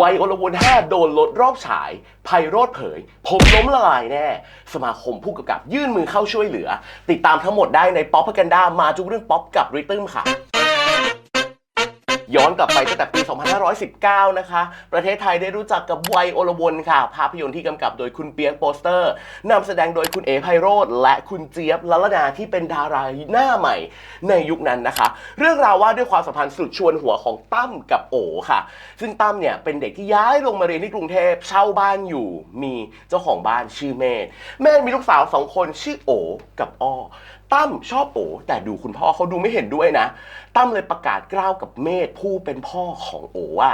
วัยอลวนห้าโดนลดรอบฉาย ไพโรธเผย ผมล้มละลายแน่ สมาคมผู้กำกับยื่นมือเข้าช่วยเหลือ ติดตามทั้งหมดได้ในป๊อปพกันดามาจุกเรื่องป๊อปกับริทึมค่ะ ย้อนกลับไปตั้งแต่ปี 2519 นะคะ ประเทศไทยได้รู้จักกับวัยโอลวนค่ะ ภาพยนตร์ที่กำกับโดยคุณเปียกโปสเตอร์นำแสดงโดยคุณเอไพโรธและคุณเจี๊ยบลลดาที่เป็นดาราหน้าใหม่ในยุคนั้นนะคะ เรื่องราวว่าด้วยความสัมพันธ์สุดชวนหัวของตั้มกับโอค่ะ ซึ่งตั้มเนี่ยเป็นเด็กที่ย้ายลงมาเรียนที่กรุงเทพเช่าบ้านอยู่ มีเจ้าของบ้านชื่อเมธเมธมีลูกสาวสองคนชื่อโอกับอ้อ ตั้มชอบโอแต่ดูคุณพ่อเขาดูไม่เห็นด้วยนะ ตั้มเลยประกาศกล้าวกับเมธผู้เป็นพ่อของโอว่า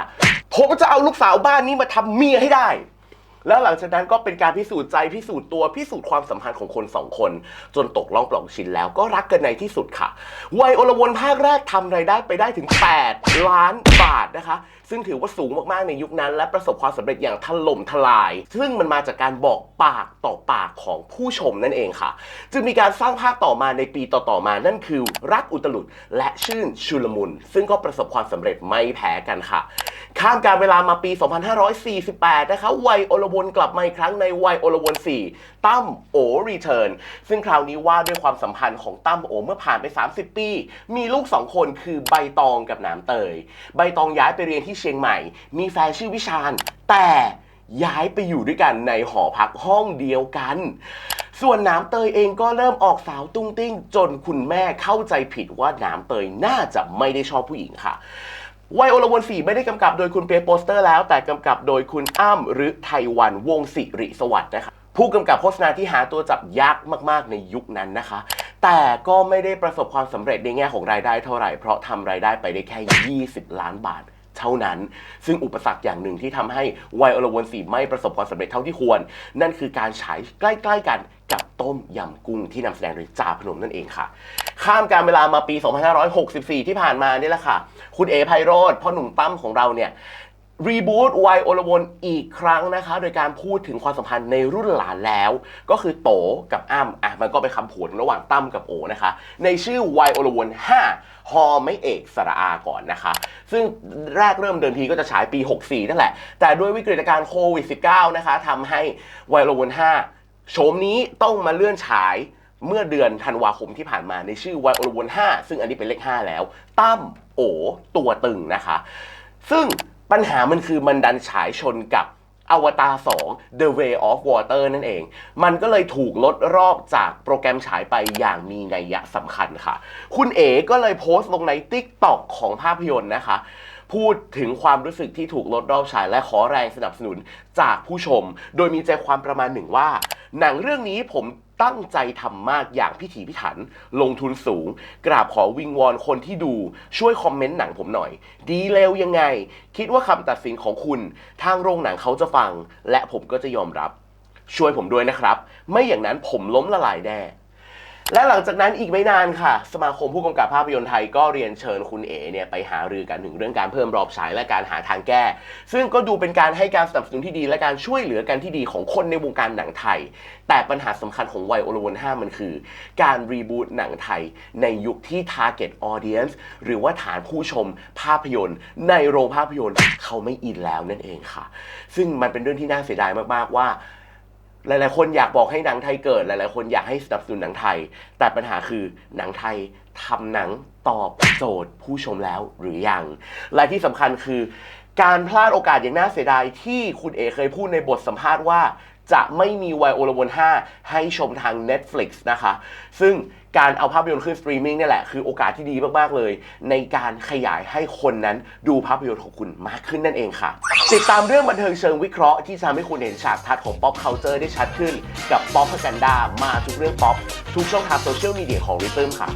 ผมจะเอาลูกสาวบ้านนี้มาทำเมียให้ได้ แล้วหลังจากนั้นก็เป็นการพิสูจน์ใจพิสูจน์ตัวพิสูจน์ความสัมพันธ์ของคนสองคน จนตกล่องปล่องชิ้นแล้วก็รักกันในที่สุดค่ะวัยอลวนภาคแรกทำรายได้ไปได้ถึง 8 ล้านบาทนะคะ ซึ่งถือว่าสูงมากๆในยุคนั้น และประสบความสำเร็จอย่างถล่มทลาย ซึ่งมันมาจากการบอกปากต่อปากของผู้ชมนั่นเองค่ะ จึงมีการสร้างภาคต่อมาในปีต่อๆมานั่นคือ รักอุตลุดและชื่นชุลมุน ซึ่งก็ประสบความสำเร็จไม่แพ้กันค่ะ ข้ามการเวลามาปี 2548 นะคะวัยโอลวนกลับมาอีกครั้งในวัยโอลวน4ตั้มโอรีเทิร์นซึ่งคราวนี้ว่าด้วยความสัมพันธ์ของตั้มโอเมื่อผ่านไป 30 ปี มีลูก 2 คนคือใบตองกับน้ำเตย ใบตองย้ายไปเรียนที่เชียงใหม่ มีแฟนชื่อวิชาญ แต่ย้ายไปอยู่ด้วยกันในหอพักห้องเดียวกัน ส่วนน้ำเตยเองก็เริ่มออกสาวตุ้งติ้ง จนคุณแม่เข้าใจผิดว่าน้ำเตยน่าจะไม่ได้ชอบผู้หญิงค่ะ วัยโอลวนสีไม่ได้กำกับโดยคุณเปียโปสเตอร์แล้ว แต่กำกับโดยคุณอ้ำหรือไทวันวงศิริสวัสดิ์นะคะผู้กำกับโฆษณาที่หาตัวจับยากมาก ๆ ในยุคนั้นนะคะ แต่ก็ไม่ได้ประสบความสำเร็จในแง่ของรายได้เท่าไหร่ เพราะทำรายได้ไปได้แค่ 20 ล้านบาทเท่านั้น ซึ่งอุปสรรคอย่างหนึ่งที่ทำให้วัยอลวนสีไม่ประสบความสำเร็จเท่าที่ควร นั่นคือการฉายใกล้ ๆ กัน ต้มยำกุ้งที่นำแสดงโดยจ่าพนมนั่นเองค่ะ ข้ามการเวลามาปี 2564 ที่ผ่านมานี่แหละค่ะ คุณเอไพโรธพ่อหนุ่มตั้มของเราเนี่ยรีบูตวัยโอลวนอีกครั้งนะคะ โดยการพูดถึงความสัมพันธ์ในรุ่นหลานแล้ว ก็คือโตกับอ้ำอะมันก็เป็นคำผวนระหว่างตั้มกับโอนะคะ ในชื่อวัยโอลวน5ฮอไม่เอกสระอาก่อนนะคะ ซึ่งแรกเริ่มเดิมทีก็จะฉายปี 64 นั่นแหละ แต่ด้วยวิกฤตการณ์โควิด -19 นะคะทำให้วัยโอลวน5 โฉมนี้ต้องมาเลื่อนฉายเมื่อเดือนธันวาคมที่ผ่านมาในชื่อวัยโอลวน5ซึ่งอันนี้เป็นเลข 5 แล้ว ตั้มโอตัวตึงนะคะ ซึ่งปัญหามันคือมันดันฉายชนกับอวตาร2 The Way of Water นั่นเอง มันก็เลยถูกลดรอบจากโปรแกรมฉายไปอย่างมีนัยยะสำคัญค่ะ คุณเอ๋ก็เลยโพสต์ลงใน TikTok ของภาพยนตร์นะคะ พูดถึงความรู้สึกที่ถูกลดรอบฉายและขอแรงสนับสนุนจากผู้ชม โดยมีใจความประมาณหนึ่งว่า หนังเรื่องนี้ผมตั้งใจทำมากอย่างพิถีพิถัน ลงทุนสูง กราบขอวิงวอนคนที่ดูช่วยคอมเมนต์หนังผมหน่อย ดีเลวยังไง คิดว่าคำตัดสินของคุณ ทางโรงหนังเขาจะฟัง และผมก็จะยอมรับ ช่วยผมด้วยนะครับ ไม่อย่างนั้นผมล้มละลายแน่ และหลังจากนั้นอีกไม่นานค่ะ สมาคมผู้กำกับภาพยนตร์ไทยก็เรียนเชิญคุณเอ๋เนี่ยไปหารือกันถึงเรื่องการเพิ่มรอบฉายและการหาทางแก้ ซึ่งก็ดูเป็นการให้การสนับสนุนที่ดี และการช่วยเหลือกันที่ดีของคนในวงการหนังไทย แต่ปัญหาสำคัญของวัยโอลวน5มันคือ การรีบูตหนังไทย ในยุคที่ target audience หรือว่าฐานผู้ชมภาพยนตร์ ในโรงภาพยนตร์เขาไม่อินแล้วนั่นเองค่ะ ซึ่งมันเป็นเรื่องที่น่าเสียดายมากๆว่า หลาย ๆ คนอยากบอกให้หนังไทยเกิด หลาย ๆ คนอยากให้สนับสนุนหนังไทย แต่ปัญหาคือหนังไทยทำหนังตอบโจทย์ผู้ชมแล้วหรือยัง และที่สำคัญคือ การพลาดโอกาสอย่างน่าเสียดายที่คุณเอเคยพูดในบทสัมภาษณ์ว่า จะไม่มีไวโอลวน 5 ให้ชมทาง Netflix นะคะ ซึ่งการเอาภาพยนตร์ขึ้นสตรีมมิ่งนี่แหละ คือโอกาสที่ดีมาก ๆ เลย ในการขยายให้คนนั้นดูภาพยนตร์ของคุณมากขึ้นนั่นเองค่ะ ติดตามเรื่องบันเทิงเชิงวิเคราะห์ที่ทำให้คุณเห็นฉากทัศน์ของ pop culture ได้ชัดขึ้น กับ pop พักันดามาทุกเรื่องป๊อปทุกช่องทางโซเชียลมีเดียของ r ิ t เ m ค่ะ